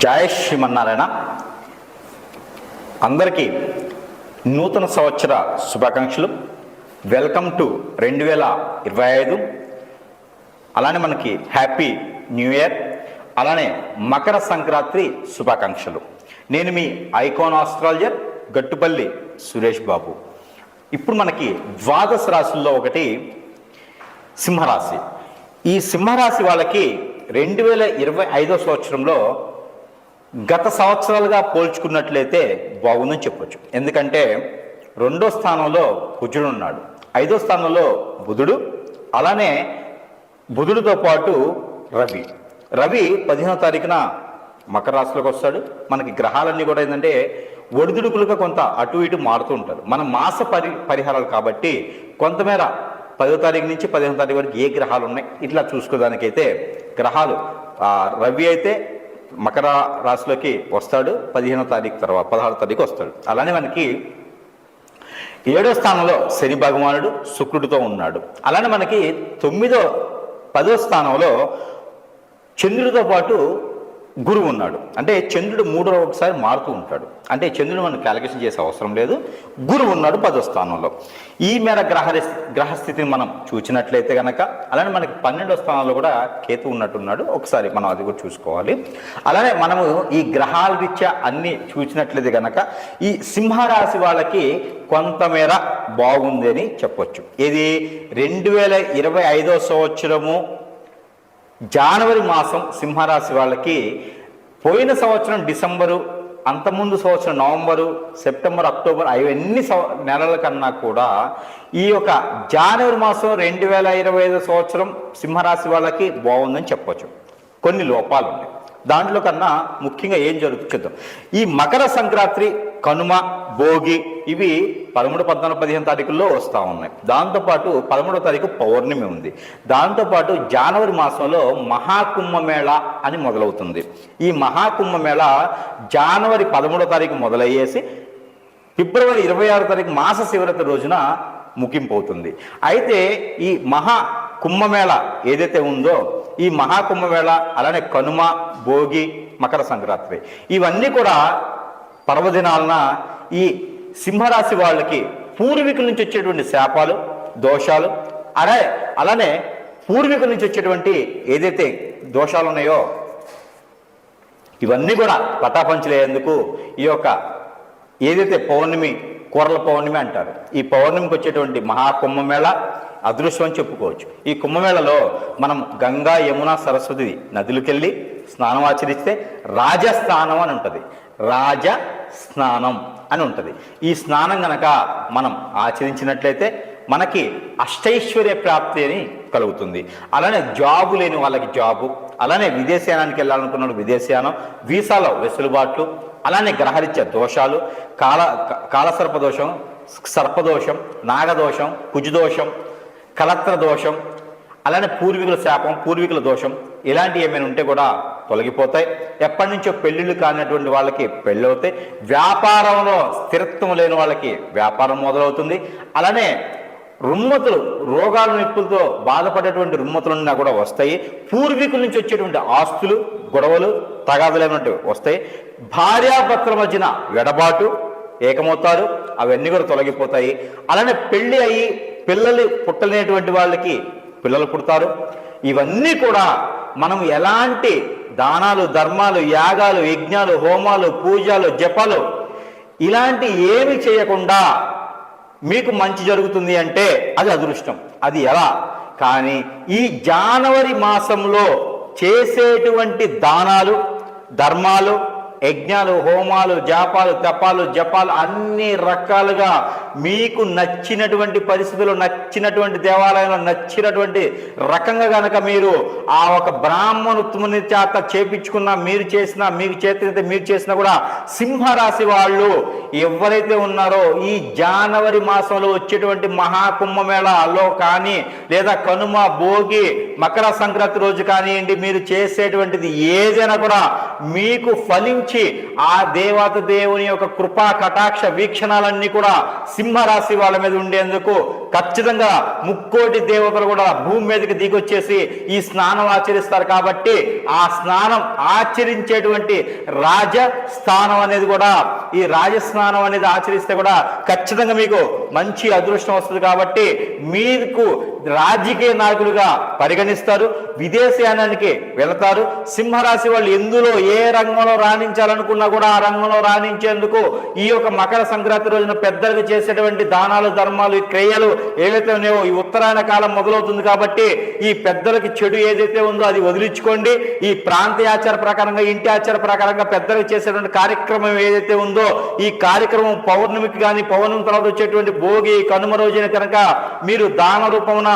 జయ శ్రీమన్నారాయణ. అందరికీ నూతన సంవత్సర శుభాకాంక్షలు. వెల్కమ్ టు రెండు వేల ఇరవై ఐదు. అలానే మనకి హ్యాపీ న్యూ ఇయర్. అలానే మకర సంక్రాంతి శుభాకాంక్షలు. నేను మీ ఐకాన్ ఆస్ట్రాలజర్ గట్టుపల్లి సురేష్ బాబు. ఇప్పుడు మనకి ద్వాదశ రాశుల్లో ఒకటి సింహరాశి. ఈ సింహరాశి వాళ్ళకి రెండు వేల ఇరవై ఐదో సంవత్సరంలో గత సంవత్సరాలుగా పోల్చుకున్నట్లయితే బాగుందని చెప్పొచ్చు. ఎందుకంటే రెండో స్థానంలో కుజుడు ఉన్నాడు. ఐదో స్థానంలో బుధుడు అలానే బుధుడితో పాటు రవి. రవి పదిహేనో తారీఖున మకర రాశిలోకి వస్తాడు. మనకి గ్రహాలన్నీ కూడా ఏంటంటే ఒడిదుడుకులుగా కొంత అటు ఇటు మారుతూ ఉంటారు. మన మాస పరి పరిహారాలు కాబట్టి కొంతమేర పదో తారీఖు నుంచి పదిహేను తారీఖు వరకు ఏ గ్రహాలు ఉన్నాయి? ఇట్లా చూసుకోవడానికైతే గ్రహాలు రవి అయితే మకర రాశిలోకి వస్తాడు పదిహేనో తారీఖు తర్వాత పదహారో తారీఖు వస్తాడు. అలానే మనకి ఏడో స్థానంలో శని భగవానుడు శుక్రుడితో ఉన్నాడు. అలానే మనకి తొమ్మిదో పదో స్థానంలో చంద్రుడితో పాటు గురువు ఉన్నాడు. అంటే చంద్రుడు మూడో ఒకసారి మారుతూ ఉంటాడు. అంటే చంద్రుడు మనం క్యాలిక్యులేషన్ చేసే అవసరం లేదు. గురువు ఉన్నాడు పదో స్థానంలో. ఈ మేర గ్రహ గ్రహస్థితిని మనం చూసినట్లయితే కనుక అలానే మనకి పన్నెండో స్థానంలో కూడా కేతు ఉన్నట్టున్నాడు. ఒకసారి మనం అది కూడా చూసుకోవాలి. అలానే మనము ఈ గ్రహాల రీత్యా అన్ని చూసినట్లయితే కనుక ఈ సింహరాశి వాళ్ళకి కొంతమేర బాగుంది అని చెప్పొచ్చు. ఇది రెండు వేల ఇరవై ఐదో సంవత్సరము జనవరి మాసం సింహరాశి వాళ్ళకి పోయిన సంవత్సరం డిసెంబరు అంతకుముందు సంవత్సరం నవంబరు సెప్టెంబర్ అక్టోబర్ అవన్నీ సంవ నెలల కన్నా కూడా ఈ యొక్క జనవరి మాసం రెండు వేల ఇరవై ఐదు సంవత్సరం సింహరాశి వాళ్ళకి బాగుందని చెప్పొచ్చు. కొన్ని లోపాలు ఉన్నాయి దాంట్లో కన్నా ముఖ్యంగా ఏం జరుగుతుంది. చూద్దాం ఈ మకర సంక్రాంతి కనుమ భోగి ఇవి పదమూడు పద్నాలుగు పదిహేను తారీఖుల్లో వస్తూ ఉన్నాయి. దాంతోపాటు పదమూడో తారీఖు పౌర్ణమి ఉంది. దాంతోపాటు జనవరి మాసంలో మహాకుంభమేళ అని మొదలవుతుంది. ఈ మహాకుంభమేళ జనవరి పదమూడో తారీఖు మొదలయ్యేసి ఫిబ్రవరి ఇరవై ఆరో తారీఖు మాస శివరాత్రి రోజున ముగింపు అవుతుంది అయితే ఈ మహా కుంభమేళ ఏదైతే ఉందో ఈ మహాకుంభమేళ అలానే కనుమ భోగి మకర సంక్రాంతి. ఇవన్నీ కూడా పర్వదినాలన ఈ సింహరాశి వాళ్ళకి పూర్వీకుల నుంచి వచ్చేటువంటి శాపాలు దోషాలు అలా అలానే పూర్వీకుల నుంచి వచ్చేటువంటి ఏదైతే దోషాలు ఉన్నాయో ఇవన్నీ కూడా పటాపంచలేందుకు ఈ యొక్క ఏదైతే పౌర్ణమి కూరల పౌర్ణమి అంటారు. ఈ పౌర్ణమికి వచ్చేటువంటి మహాకుంభమేళ అదృశ్యం అని చెప్పుకోవచ్చు. ఈ కుంభమేళలో మనం గంగా యమున సరస్వతి నదులకెళ్ళి స్నానం ఆచరిస్తే రాజస్నానం అని ఉంటుంది. రాజ స్నానం అని ఉంటుంది. ఈ స్నానం గనక మనం ఆచరించినట్లయితే మనకి అష్టైశ్వర్య ప్రాప్తి అని కలుగుతుంది. అలానే జాబు లేని వాళ్ళకి జాబు అలానే విదేశయానానికి వెళ్ళాలనుకున్నాడు విదేశయానం వీసాలో వెసులుబాట్లు అలానే గ్రహరీత్య దోషాలు కాల కాలసర్ప దోషం సర్పదోషం నాగదోషం కుజుదోషం కలత్ర దోషం అలానే పూర్వీకుల శాపం పూర్వీకుల దోషం ఇలాంటివి ఏమైనా ఉంటే కూడా తొలగిపోతాయి. ఎప్పటి నుంచో పెళ్ళిళ్ళు కానటువంటి వాళ్ళకి పెళ్ళవుతాయి. వ్యాపారంలో స్థిరత్వం లేని వాళ్ళకి వ్యాపారం మొదలవుతుంది. అలానే రుమ్మతులు రోగాల నొప్పులతో బాధపడేటువంటి రుమ్మతులన్నా కూడా వస్తాయి. పూర్వీకుల నుంచి వచ్చేటువంటి ఆస్తులు గొడవలు తగాదులేనట్టు వస్తాయి. భార్యాభర్తల మధ్యన ఎడబాటు ఏకమవుతారు అవన్నీ కూడా తొలగిపోతాయి. అలానే పెళ్ళి అయ్యి పిల్లలు పుట్టలేనటువంటి వాళ్ళకి పిల్లలు పుడతారు. ఇవన్నీ కూడా మనం ఎలాంటి దానాలు ధర్మాలు యాగాలు యజ్ఞాలు హోమాలు పూజలు జపాలు ఇలాంటి ఏమి చేయకుండా మీకు మంచి జరుగుతుంది అంటే అది అదృష్టం. అది ఎలా? కానీ ఈ జనవరి మాసంలో చేసేటువంటి దానాలు ధర్మాలు యజ్ఞాలు హోమాలు జాపాలు తపాలు జపాలు అన్ని రకాలుగా మీకు నచ్చినటువంటి పరిస్థితులు నచ్చినటువంటి దేవాలయంలో నచ్చినటువంటి రకంగా కనుక మీరు ఆ ఒక బ్రాహ్మణోత్తముని చేత చేపించుకున్న మీరు చేసిన మీకు చేత మీరు చేసినా కూడా సింహరాశి వాళ్ళు ఎవరైతే ఉన్నారో ఈ జనవరి మాసంలో వచ్చేటువంటి మహాకుంభమేళలో కానీ లేదా కనుమ భోగి మకర సంక్రాంతి రోజు కానివ్వండి మీరు చేసేటువంటిది ఏదైనా కూడా మీకు ఫలించి ఆ దేవత దేవుని యొక్క కృపా కటాక్ష వీక్షణాలన్నీ కూడా సింహరాశి వాళ్ళ మీద ఉండేందుకు ఖచ్చితంగా ముక్కోటి దేవతలు కూడా భూమి మీదకి దిగొచ్చేసి ఈ స్నానం ఆచరిస్తారు కాబట్టి ఆ స్నానం ఆచరించేటువంటి రాజ స్థానం అనేది కూడా ఈ రాజస్నానం అనేది ఆచరిస్తే కూడా ఖచ్చితంగా మీకు మంచి అదృష్టం వస్తుంది కాబట్టి మీకు రాజకీయ నాయకులుగా పరిగణిస్తారు. విదేశయానానికి వెళతారు. సింహరాశి వాళ్ళు ఎందులో ఏ రంగంలో రాణించాలనుకున్నా కూడా ఆ రంగంలో రాణించేందుకు ఈ యొక్క మకర సంక్రాంతి రోజున పెద్దలకు చేసేటువంటి దానాలు ధర్మాలు క్రియలు ఏవైతే ఉన్నాయో ఈ ఉత్తరాయణ కాలం మొదలవుతుంది కాబట్టి ఈ పెద్దలకి చెడు ఏదైతే ఉందో అది వదిలించుకోండి. ఈ ప్రాంతీయ ఆచార ప్రకారంగా ఇంటి ఆచార ప్రకారంగా పెద్దలకు చేసేటువంటి కార్యక్రమం ఏదైతే ఉందో ఈ కార్యక్రమం పౌర్ణమికి కానీ పౌర్ణమి తర్వాత వచ్చేటువంటి భోగి కనుమ రోజున కనుక మీరు దాన రూపమున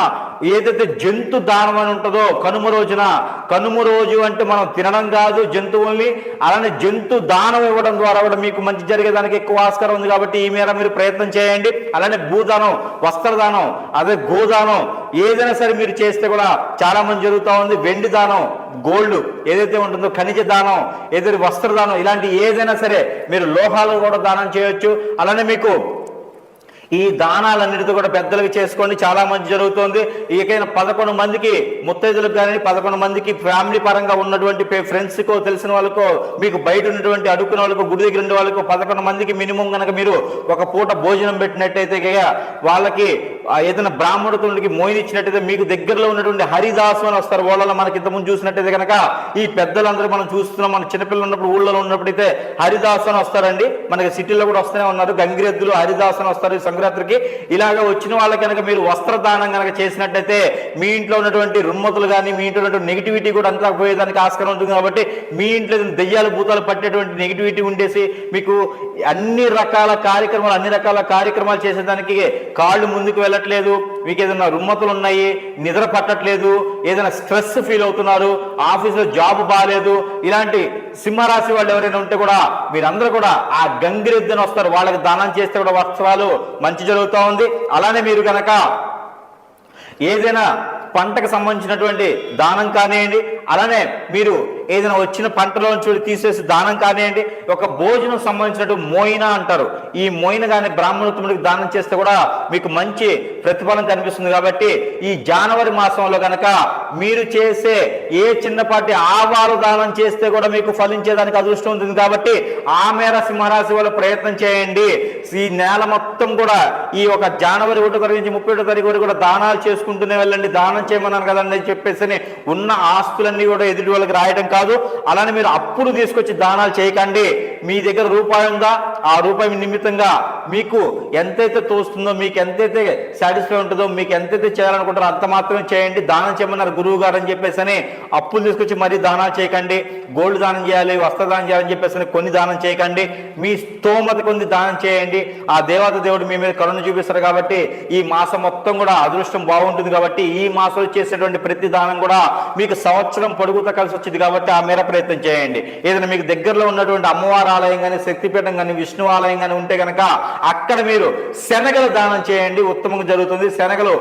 ఏదైతే జంతు దానం అని ఉంటుందో కనుమ రోజున కనుమ రోజు అంటే మనం తినడం కాదు జంతువుల్ని అలానే జంతు దానం ఇవ్వడం ద్వారా కూడా మీకు మంచి జరిగేదానికి ఎక్కువ ఆస్కారం ఉంది కాబట్టి ఈ మేర మీరు ప్రయత్నం చేయండి. అలానే భూదానం వస్త్రదానం అదే గోదానం ఏదైనా సరే మీరు చేస్తే కూడా చాలా మంది జరుగుతూ ఉంది. వెండి దానం గోల్డ్ ఏదైతే ఉంటుందో ఖనిజ దానం ఏదైతే వస్త్రదానం ఇలాంటి ఏదైనా సరే మీరు లోహాలు కూడా దానం చేయొచ్చు. అలానే మీకు ఈ దానాలన్నిటితో కూడా పెద్దలవి చేసుకోండి. చాలా మంచి జరుగుతుంది. ఇకైనా పదకొండు మందికి ముత్తైదులకు కానీ పదకొండు మందికి ఫ్యామిలీ పరంగా ఉన్నటువంటి ఫ్రెండ్స్కో తెలిసిన వాళ్ళకో మీకు బయట ఉన్నటువంటి అడుక్కున్న వాళ్ళకు గుడి దగ్గర ఉండే వాళ్ళకు పదకొండు మందికి మినిమం కనుక మీరు ఒక పూట భోజనం పెట్టినట్టయితే ఇక వాళ్ళకి ఏదైనా బ్రాహ్మణుడికి మోయినిచ్చినట్టయితే మీకు దగ్గరలో ఉన్నటువంటి హరిదాసు అని వస్తారు. ఓళ్ళలో మనకి ఇంతకుముందు చూసినట్టయితే కనుక ఈ పెద్దలందరూ మనం చూస్తున్నాం. మన చిన్నపిల్లలు ఉన్నప్పుడు ఊళ్ళో ఉన్నప్పుడైతే హరిదాసు అని వస్తారండి. మనకి సిటీలో కూడా వస్తూనే ఉన్నారు. గంగిరెద్దులు హరిదాసు అని వస్తారు ఈ సంక్రాంతికి. ఇలాగ వచ్చిన వాళ్ళకి కనుక మీరు వస్త్రదానం కనుక చేసినట్టయితే మీ ఇంట్లో ఉన్నటువంటి రుమ్మతులు కానీ మీ ఇంట్లో ఉన్నటువంటి నెగిటివిటీ కూడా అంతా పోయేదానికి ఆస్కారం ఉంటుంది కాబట్టి మీ ఇంట్లో దెయ్యాలు భూతాలు పట్టేటువంటి నెగిటివిటీ ఉండేసి మీకు అన్ని రకాల కార్యక్రమాలు అన్ని రకాల కార్యక్రమాలు చేసేదానికి కాళ్ళు ముందుకు వెళ్ళట్లేదు మీకు ఏదైనా రుమ్మతులు ఉన్నాయి నిద్ర పట్టట్లేదు ఏదైనా స్ట్రెస్ ఫీల్ అవుతున్నారు ఆఫీసులో జాబ్ బాగాలేదు ఇలాంటి సింహరాశి వాళ్ళు ఎవరైనా ఉంటే కూడా మీరందరూ కూడా ఆ గంగిరెద్దని వస్తారు వాళ్ళకి దానం చేస్తే కూడా వస్త్రాలు మంచి జరుగుతూ ఉంది. అలానే మీరు కనుక ఏదైనా పంటకు సంబంధించినటువంటి దానం కానివ్వండి అలానే మీరు ఏదైనా వచ్చిన పంటలో చూడి తీసేసి దానం కానివ్వండి ఒక భోజనం సంబంధించినట్టు మోయిన అంటారు. ఈ మోయిన కానీ బ్రాహ్మణోత్తముడికి దానం చేస్తే కూడా మీకు మంచి ప్రతిఫలం కనిపిస్తుంది కాబట్టి ఈ జనవరి మాసంలో కనుక మీరు చేసే ఏ చిన్నపాటి ఆవాలు దానం చేస్తే కూడా మీకు ఫలించేదానికి అదృష్టం ఉంటుంది కాబట్టి ఆ మేర సింహరాశి వాళ్ళు ప్రయత్నం చేయండి. ఈ నెల మొత్తం కూడా ఈ ఒక జనవరి ఒకటో తారీఖు నుంచి ముప్పై ఒకటో తారీఖు వరకు కూడా దానాలు చేసుకుంటూనే వెళ్ళండి. దానం చేయమన్నాను కదండి చెప్పేసి ఉన్న అన్నీ కూడా ఎదుటి వాళ్ళకి రాయడం కాదు. అలానే మీరు అప్పుడు తీసుకొచ్చి దానాలు చేయకండి. మీ దగ్గర రూపాయి ఉందా? ఆ రూపాయి నిమిత్తంగా మీకు ఎంతైతే తోస్తుందో మీకు ఎంతైతే సాటిస్ఫై ఉంటుందో మీకు ఎంతైతే చేయాలనుకుంటారో అంత మాత్రమే చేయండి. దానం చేయమన్నారు గురువు గారు అని చెప్పేసి అని అప్పులు తీసుకొచ్చి మరీ దానాలు చేయకండి. గోల్డ్ దానం చేయాలి వస్త్రదానం చేయాలని చెప్పేసి అని కొన్ని దానం చేయకండి. మీ స్తోమత కొన్ని దానం చేయండి. ఆ దేవత దేవుడు మీ మీద కరుణ చూపిస్తారు కాబట్టి ఈ మాసం మొత్తం కూడా అదృష్టం బాగుంటుంది కాబట్టి ఈ మాసంలో చేసేటువంటి ప్రతి దానం కూడా మీకు సంవత్సరం పొడుగుతా కలిసి వచ్చింది కాబట్టి ఆ మేర ప్రయత్నం చేయండి. ఏదైనా మీకు దగ్గరలో ఉన్నటువంటి అమ్మవారి ఆలయం కానీ శక్తిపీఠం కానీ విష్ణు ఆలయం కానీ ఉంటే కనుక అక్కడ మీరు శనగలు దానం చేయండి. ఉత్తమంగా జరుగుతుంది. శనగలు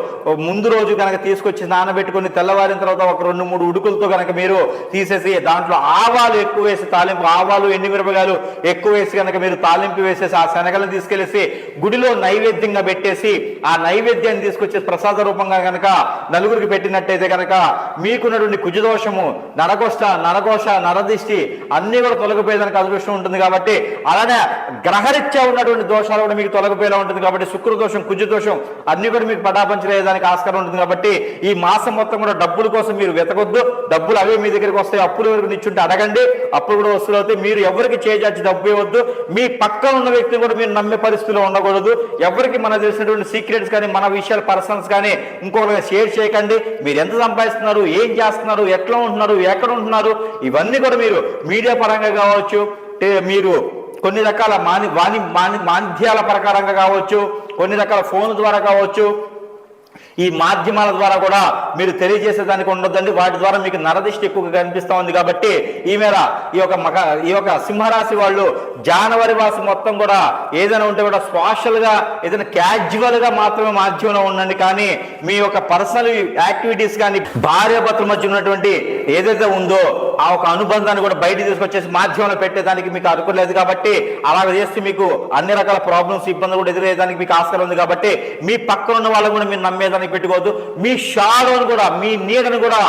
ముందు రోజు కనుక తీసుకొచ్చి నానబెట్టుకొని తెల్లవారిన తర్వాత ఒక రెండు మూడు ఉడుకులతో కనుక మీరు తీసేసి దాంట్లో ఆవాలు ఎక్కువ వేసి తాలింపు ఆవాలు ఎండుమిరపకాయలు ఎక్కువ వేసి కనుక మీరు తాలింపు వేసేసి ఆ శనగలను తీసుకెళ్ళేసి గుడిలో నైవేద్యంగా పెట్టేసి ఆ నైవేద్యాన్ని తీసుకొచ్చి ప్రసాద రూపంగా కనుక నలుగురికి పెట్టినట్టయితే కనుక మీకున్నటువంటి కుజదోషము నరకోష్ట నరకోశ నరదిష్టి అన్ని కూడా తొలగిపోయేదానికి అదృష్టం ఉంటుంది కాబట్టి అలానే గ్రహరీత్యా ఉన్నటువంటి దోషాలు కూడా మీకు తొలగిపోయేలా ఉంటుంది కాబట్టి శుక్ర దోషం అన్నీ దోషం అన్ని కూడా మీకు పటాపంచలేదానికి ఆస్కారం ఉంటుంది కాబట్టి ఈ మాసం మొత్తం కూడా డబ్బుల కోసం మీరు వెతకొద్దు. డబ్బులు అవే మీ దగ్గరికి వస్తాయి. అప్పులు వరకు నిచ్చుంటే అడగండి. అప్పుడు కూడా వస్తువులు అవుతాయి. మీరు ఎవరికి చేజార్చి డబ్బు ఇవ్వద్దు. మీ పక్కన ఉన్న వ్యక్తిని కూడా మీరు నమ్మే పరిస్థితిలో ఉండకూడదు. ఎవరికి మన తెలిసినటువంటి సీక్రెట్స్ కానీ మన విషయాలు పర్సన్స్ కానీ ఇంకొకరికి షేర్ చేయకండి. మీరు ఎంత సంపాదిస్తున్నారు? ఏం చేస్తున్నారు? ఎట్లా ఉంటున్నారు ఎక్కడ ఉంటున్నారు ఇవన్నీ కూడా మీరు మీడియా పరంగా కావచ్చు మీరు కొన్ని రకాల మాని వాణి మాని మాధ్యాల ప్రకారంగా కావచ్చు కొన్ని రకాల ఫోన్ ద్వారా కావచ్చు ఈ మాధ్యమాల ద్వారా కూడా మీరు తెలియజేసేదానికి ఉండొద్దండి. వాటి ద్వారా మీకు నరదిష్టి ఎక్కువగా కనిపిస్తూ ఉంది కాబట్టి ఈ మేర ఈ యొక్క మక ఈ యొక్క సింహరాశి వాళ్ళు జనవరి మాసం మొత్తం కూడా ఏదైనా ఉంటే కూడా స్పాషల్గా ఏదైనా క్యాజువల్గా మాత్రమే మాధ్యమంలో ఉండండి. కానీ మీ యొక్క పర్సనల్ యాక్టివిటీస్ కానీ భార్య భర్తల మధ్య ఉన్నటువంటి ఏదైతే ఉందో ఆ ఒక అనుబంధాన్ని కూడా బయట తీసుకొచ్చేసి మాధ్యమంలో పెట్టేదానికి మీకు అనుకోలేదు కాబట్టి అలాగ చేస్తే మీకు అన్ని రకాల ప్రాబ్లమ్స్ ఇబ్బందులు కూడా ఎదురయ్యేదానికి మీకు ఆస్కారం ఉంది కాబట్టి మీ పక్కన ఉన్న వాళ్ళని కూడా మీరు నమ్మేదానికి పెట్టుకోవద్దు. మీ షాడోని కూడా మీ నీడను కూడా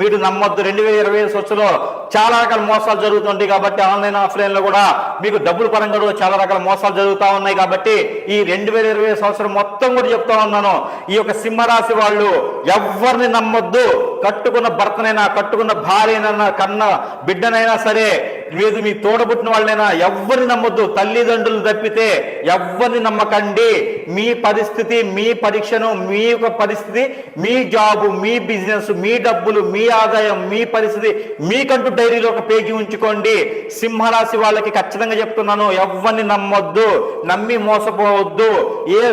మీరు నమ్మొద్దు. రెండు వేల ఇరవై ఐదు సంవత్సరంలో చాలా రకాల మోసాలు జరుగుతుంటాయి కాబట్టి ఆన్లైన్ ఆఫ్లైన్లో కూడా మీకు డబ్బుల పరంగా కూడా చాలా రకాల మోసాలు జరుగుతూ ఉన్నాయి కాబట్టి ఈ రెండు వేల ఇరవై సంవత్సరం మొత్తం కూడా చెప్తా ఉన్నాను. ఈ యొక్క సింహరాశి వాళ్ళు ఎవరిని నమ్మొద్దు. కట్టుకున్న భర్తనైనా కట్టుకున్న భార్యనైనా కన్న బిడ్డనైనా సరే లేదు మీ తోడబుట్టిన వాళ్ళైనా ఎవరిని నమ్మొద్దు. తల్లిదండ్రులు తప్పితే ఎవరిని నమ్మకండి. మీ పరిస్థితి మీ పరీక్షను మీ యొక్క పరిస్థితి మీ జాబు మీ బిజినెస్ మీ డబ్బులు మీ ఆదాయం మీ పరిస్థితి మీకంటూ డైరీలో ఒక పేజీ ఉంచుకోండి. సింహరాశి వాళ్ళకి ఖచ్చితంగా చెప్తున్నాను ఎవరిని నమ్మొద్దు. నమ్మి మోసపోవద్దు. ఏ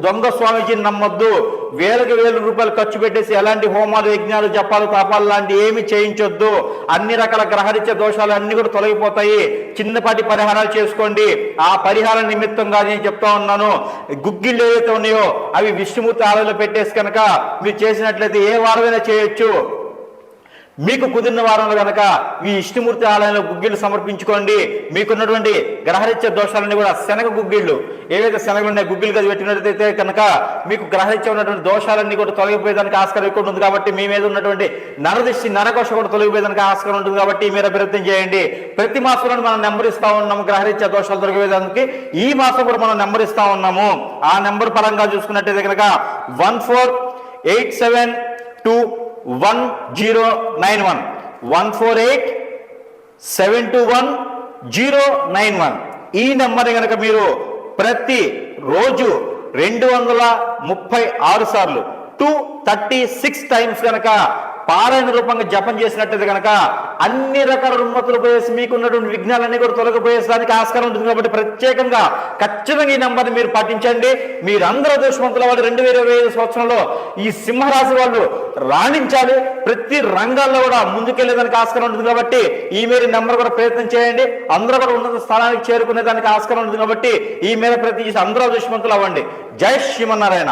దొంగ స్వామీజీని నమ్మొద్దు. వేలకు వేల రూపాయలు ఖర్చు పెట్టేసి ఎలాంటి హోమాలు యజ్ఞాలు జపాలు తాపాలు లాంటి ఏమి చేయించొద్దు. అన్ని రకాల గ్రహరిత్య దోషాలు అన్ని కూడా తొలగిపోతాయి. చిన్నపాటి పరిహారాలు చేసుకోండి. ఆ పరిహార నిమిత్తంగా నేను చెప్తా ఉన్నాను. గుగ్గిళ్ళు ఏవైతే ఉన్నాయో అవి విష్ణుమూర్తి ఆలయంలో పెట్టేసి కనుక మీరు చేసినట్లయితే ఏ వారమైనా చేయొచ్చు. మీకు కుదిరిన వారంలో కనుక ఈ ఇష్టమూర్తి ఆలయంలో గుగ్గిళ్ళు సమర్పించుకోండి. మీకున్నటువంటి గ్రహరీత్య దోషాలన్నీ కూడా శనగ గుగ్గిళ్ళు. ఏవైతే శనగలు ఉన్నాయి గుగ్గిళ్ళు గది పెట్టినట్టయితే కనుక మీకు గ్రహరీత్య ఉన్నటువంటి దోషాలన్నీ కూడా తొలగిపోయేదానికి ఆస్కారం ఎక్కువ ఉంటుంది కాబట్టి మీ మీద ఉన్నటువంటి నరదిష్టి నరకోశ కూడా తొలగిపోయేదానికి ఆస్కారం ఉంటుంది కాబట్టి మీరు అభివృద్ధి చేయండి. ప్రతి మాసంలో మనం నెంబర్ ఇస్తా ఉన్నాము గ్రహరీత్య దోషాలు తొలగిపోయేదానికి. ఈ మాసం కూడా మనం నెంబర్ ఇస్తా ఉన్నాము. ఆ నెంబర్ పరంగా చూసుకున్నట్టయితే కనుక one four eight seven two one zero nine one one four eight seven two one zero nine one ఈ నెంబర్ని కనుక మీరు ప్రతి రోజు రెండు వందల ముప్పై ఆరు సార్లు టూ థర్టీ సిక్స్ టైమ్స్ కనుక పారాయణ రూపంగా జపం చేసినట్టయితే కనుక అన్ని రకాల రుమ్మతులు పోయేసి మీకున్నటువంటి విఘ్నాలన్నీ కూడా తొలగిపోయేసడానికి ఆస్కారం ఉంటుంది కాబట్టి ప్రత్యేకంగా ఖచ్చితంగా ఈ నెంబర్ని మీరు పాటించండి. మీరందరూ అదృష్టవంతుల వాళ్ళు రెండు వేల ఇరవై ఐదు సంవత్సరంలో ఈ సింహరాశి వాళ్ళు రాణించాలి. ప్రతి రంగాల్లో కూడా ముందుకెళ్ళేదానికి ఆస్కారం ఉంటుంది కాబట్టి ఈ మేర నెంబర్ కూడా ప్రయత్నం చేయండి. అందరూ కూడా ఉన్నత స్థానానికి చేరుకునేదానికి ఆస్కారం ఉంటుంది కాబట్టి ఈ మేర ప్రతి అందరూ అదృష్టవంతులు అవ్వండి. జై శ్రీమన్నారాయణ.